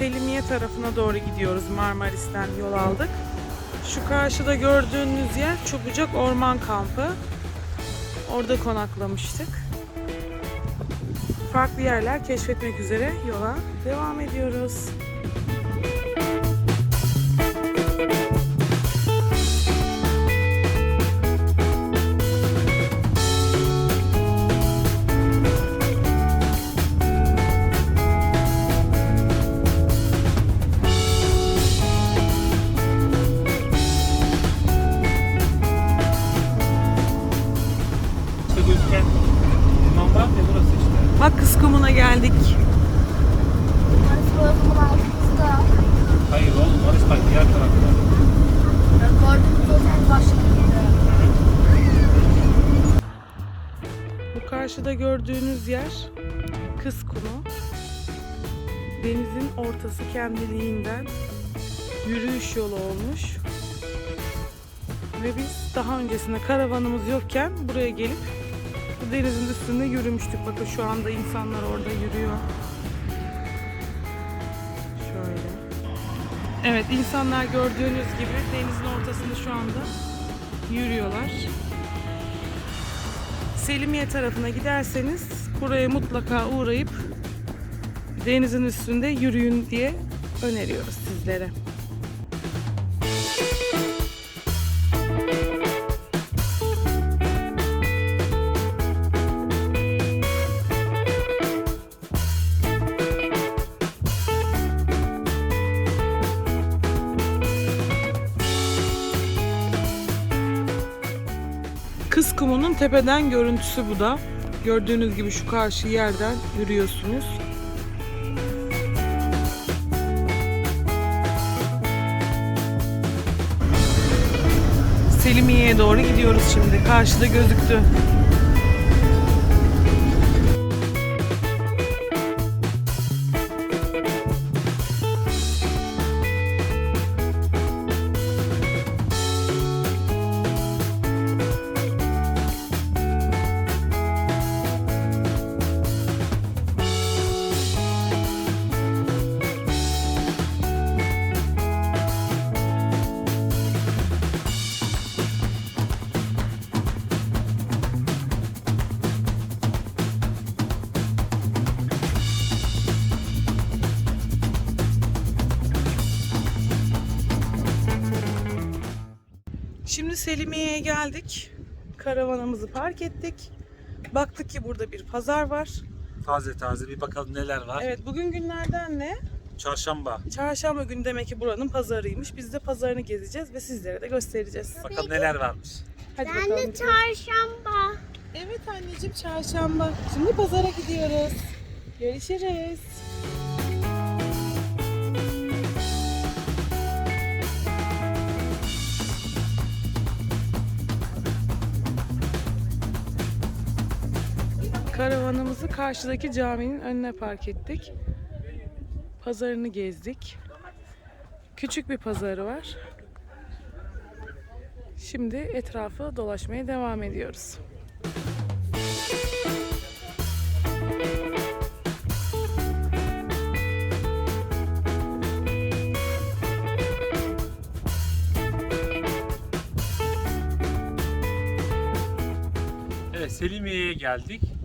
Selimiye tarafına doğru gidiyoruz. Marmaris'ten yol aldık. Şu karşıda gördüğünüz yer Çubucak Orman Kampı. Orada konaklamıştık. Farklı yerler keşfetmek üzere yola devam ediyoruz. Karşıda gördüğünüz yer Kız Kumu. Denizin ortası kendiliğinden yürüyüş yolu olmuş. Ve biz daha öncesinde karavanımız yokken buraya gelip denizin üstünde yürümüştük. Bakın şu anda insanlar orada yürüyor. Şöyle. Evet insanlar gördüğünüz gibi denizin ortasında şu anda yürüyorlar. Selimiye tarafına giderseniz buraya mutlaka uğrayıp denizin üstünde yürüyün diye öneriyoruz sizlere. Kız Kumu'nun tepeden görüntüsü bu da. Gördüğünüz gibi şu karşı yerden yürüyorsunuz. Selimiye'ye doğru gidiyoruz şimdi. Karşıda gözüktü. Şimdi Selimiye'ye geldik. Karavanımızı park ettik. Baktık ki burada bir pazar var. Taze taze bir bakalım neler var. Evet bugün günlerden ne? Çarşamba. Çarşamba günü demek ki buranın pazarıymış. Biz de pazarını gezeceğiz ve sizlere de göstereceğiz. Bakalım neler varmış. Hadi Ben bakalım. de çarşamba. Evet anneciğim çarşamba. Şimdi pazara gidiyoruz. Görüşürüz. Karavanımızı karşıdaki caminin önüne park ettik. Pazarını gezdik. Küçük bir pazarı var. Şimdi etrafı dolaşmaya devam ediyoruz. Evet Selimiye'ye geldik.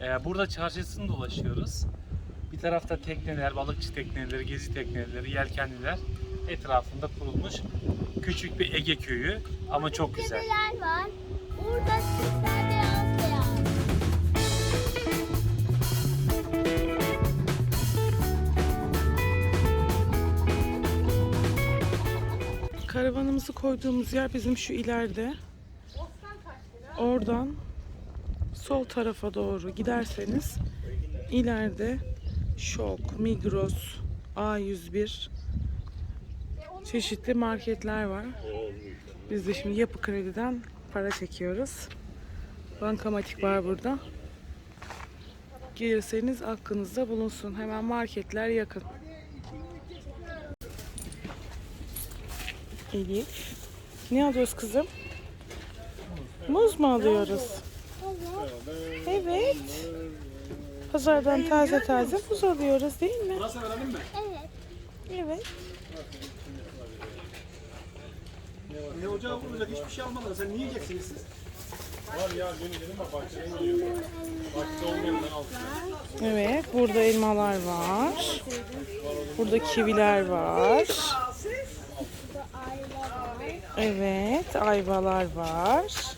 Ee, burada çarşısını dolaşıyoruz. Bir tarafta tekneler, balıkçı tekneleri, gezi tekneleri, yelkenliler etrafında kurulmuş küçük bir Ege köyü ama çok güzel. Var. Burada süsler beyaz beyaz. Karavanımızı koyduğumuz yer bizim şu ileride. Oradan sol tarafa doğru giderseniz ileride Şok, Migros, A101 çeşitli marketler var. Biz de şimdi Yapı Kredi'den para çekiyoruz. Bankamatik var burada. Gelirseniz aklınızda bulunsun. Hemen marketler yakın. Elif. Ne alıyoruz kızım? Muz mu alıyoruz? Evet. Pazardan taze taze muz alıyoruz değil mi? Evet. Evet. Ne ocağı kurulacak hiçbir şey almadan sen niye yiyeceksiniz siz? Evet. Burada elmalar var. Burada kiviler var. Burada ayva var. Evet. Ayvalar var. Burada da ananas var.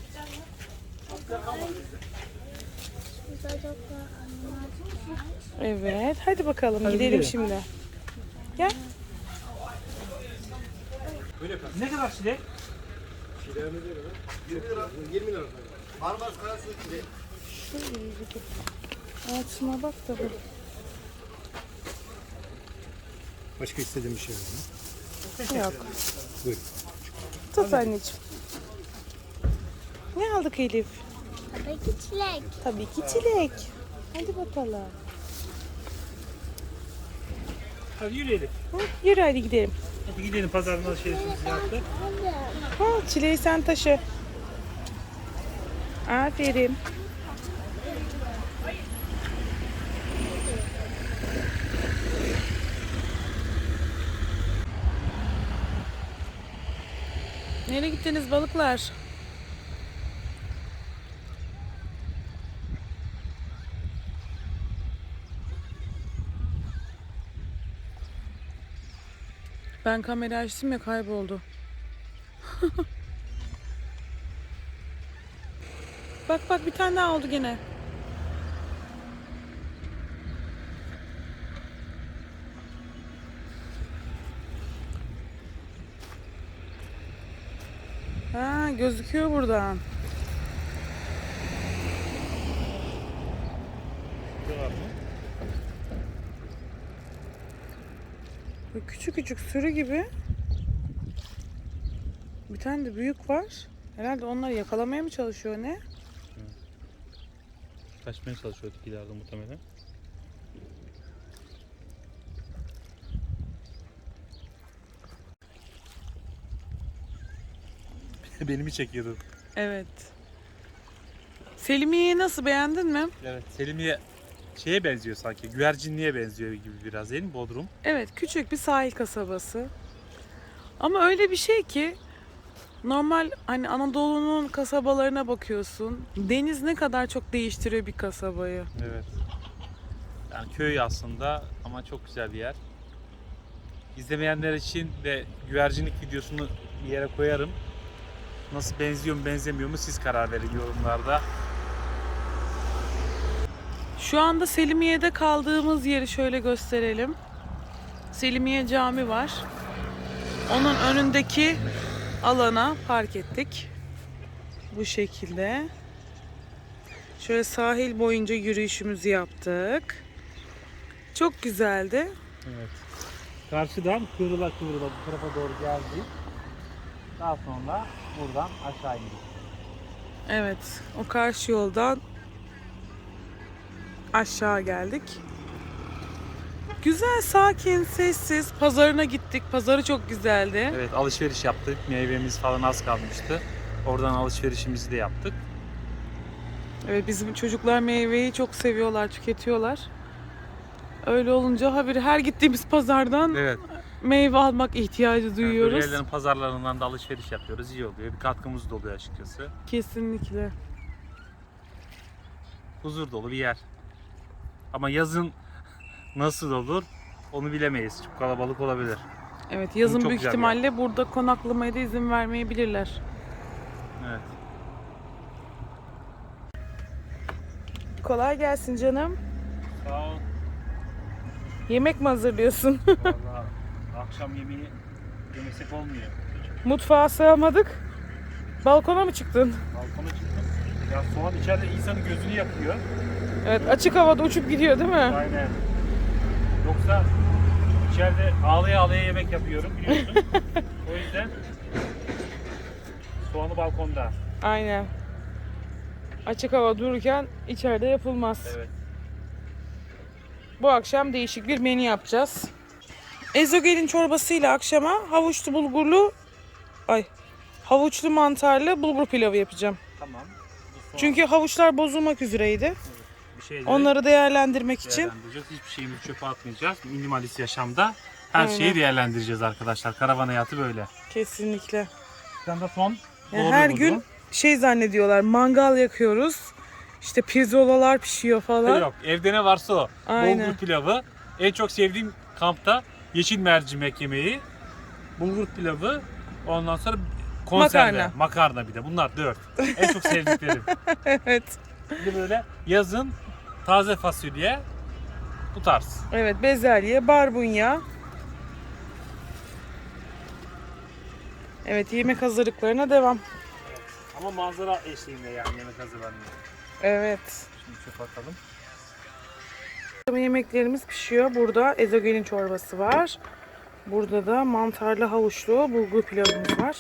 Evet. Hadi bakalım gidelim şimdi. Gel. Ne kadar çilek? 20 lira. 20 lira. Barbaros karası gibi. Altına bak da bu. Başka istediğim bir şey var mı? Yok. Buyur. Tut anneciğim. Ne aldık Elif? Tabii ki çilek. Tabii ki çilek. Hadi bakalım. Hadi yürüyelim. Hı, yürü hadi gidelim. Hadi gidelim pazarın alışverişimizi yaptık. Ha, çileği sen taşı. Aferin. Nereye gittiniz balıklar? Ben kamera açtım ya kayboldu. Bak bak bir tane daha oldu gene. Ha gözüküyor buradan. Böyle küçük küçük sürü gibi. Bir tane de büyük var. Herhalde onları yakalamaya mı çalışıyor ne? Kaçmaya çalışıyorduk ileride muhtemelen. Beni mi çekiyordun? Evet. Selimiye'yi nasıl beğendin mi? Evet. Selimiye şeye benziyor sanki. Güvercinliğe benziyor gibi biraz değil mi Bodrum? Evet, küçük bir sahil kasabası. Ama öyle bir şey ki normal hani Anadolu'nun kasabalarına bakıyorsun. Deniz ne kadar çok değiştiriyor bir kasabayı. Evet. Yani köy aslında ama çok güzel bir yer. İzlemeyenler için de güvercinlik videosunu bir yere koyarım. Nasıl benziyor mu benzemiyor mu siz karar verin yorumlarda. Şu anda Selimiye'de kaldığımız yeri şöyle gösterelim. Selimiye Cami var. Onun önündeki alana park ettik. Bu şekilde. Şöyle sahil boyunca yürüyüşümüzü yaptık. Çok güzeldi. Evet. Karşıdan kıvrıla kıvrıla bu tarafa doğru geldik. Daha sonra buradan aşağı indik. Evet, o karşı yoldan aşağı geldik. Güzel, sakin, sessiz. Pazarına gittik. Pazarı çok güzeldi. Evet alışveriş yaptık. Meyvemiz falan az kalmıştı. Oradan alışverişimizi de yaptık. Evet, bizim çocuklar meyveyi çok seviyorlar, tüketiyorlar. Öyle olunca haberi her gittiğimiz pazardan Evet. meyve almak ihtiyacı Yani duyuyoruz. yerlerin pazarlarından da alışveriş yapıyoruz. İyi oluyor. Bir katkımız da oluyor açıkçası. Kesinlikle. Huzur dolu bir yer. Ama yazın nasıl olur onu bilemeyiz. Çok kalabalık olabilir. Evet, yazın Çok büyük güzel bir ihtimalle burada konaklamaya da izin vermeyebilirler. Evet. Kolay gelsin canım. Sağ ol. Yemek mi hazırlıyorsun? Vallahi akşam yemeği yemesek olmuyor. Mutfağa sığamadık. Balkona mı çıktın? Balkona çıktım. Ya soğan içeride insanın gözünü yakıyor. Evet, açık havada uçup gidiyor değil mi? Aynen. Yoksa içeride ağlaya ağlaya yemek yapıyorum biliyorsun. o yüzden soğanı balkonda. Aynen. Açık hava dururken içeride yapılmaz. Evet. Bu akşam değişik bir menü yapacağız. Ezogelin çorbasıyla akşama havuçlu bulgurlu ay havuçlu mantarlı bulgur pilavı yapacağım. Tamam. Çünkü havuçlar bozulmak üzereydi. Şeyleri Onları değerlendirmek için değerlendireceğiz. Hiçbir şeyimizi çöpe atmayacağız. Minimalist yaşamda her Aynen. şeyi değerlendireceğiz arkadaşlar. Karavan hayatı böyle. kesinlikle. Bir de son. Doğru her buldum. gün şey zannediyorlar mangal yakıyoruz. İşte pirzolalar pişiyor falan. Yok evde ne varsa o. Aynen. Bulgur pilavı. En çok sevdiğim kampta yeşil mercimek yemeği. Bulgur pilavı. Ondan sonra konserve. Makarna. Makarna. bir de. Bunlar dört. En çok sevdiklerim. evet. Bir de böyle yazın taze fasulye. Bu tarz. Evet bezelye, barbunya. Evet yemek hazırlıklarına devam. Ama manzara eşliğinde yani yemek hazırlanıyor. Evet. Şimdi çöp atalım. Yemeklerimiz pişiyor. Burada ezogelin çorbası var. Burada da mantarlı havuçlu bulgur pilavımız var.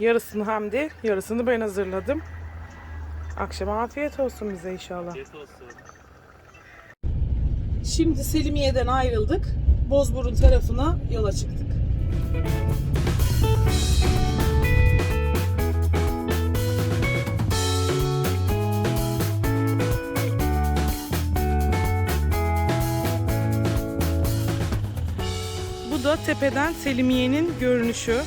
Yarısını Hamdi, yarısını ben hazırladım. Akşama afiyet olsun bize inşallah. Afiyet olsun. Şimdi Selimiye'den ayrıldık. Bozburun tarafına yola çıktık. Bu da tepeden Selimiye'nin görünüşü.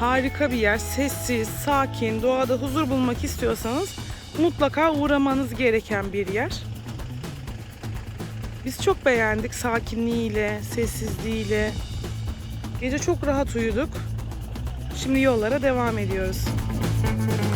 Harika bir yer. Sessiz, sakin, doğada huzur bulmak istiyorsanız mutlaka uğramanız gereken bir yer. Biz çok beğendik sakinliğiyle, sessizliğiyle. Gece çok rahat uyuduk. Şimdi yollara devam ediyoruz. Bozburun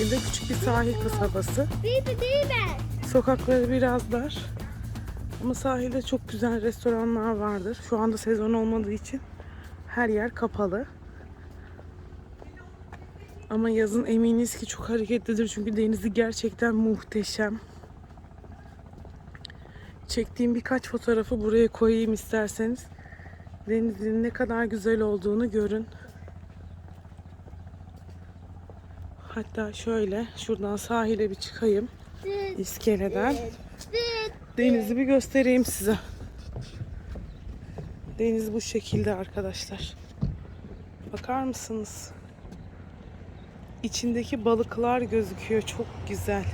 şekilde küçük bir sahil kasabası. Baby değil mi? Sokakları biraz dar. Ama sahilde çok güzel restoranlar vardır. Şu anda sezon olmadığı için her yer kapalı. Ama yazın eminiz ki çok hareketlidir çünkü denizi gerçekten muhteşem. Çektiğim birkaç fotoğrafı buraya koyayım isterseniz. Denizin ne kadar güzel olduğunu görün. Hatta şöyle şuradan sahile bir çıkayım iskeleden. Denizi bir göstereyim size. Deniz bu şekilde arkadaşlar. Bakar mısınız? İçindeki balıklar gözüküyor. Çok güzel.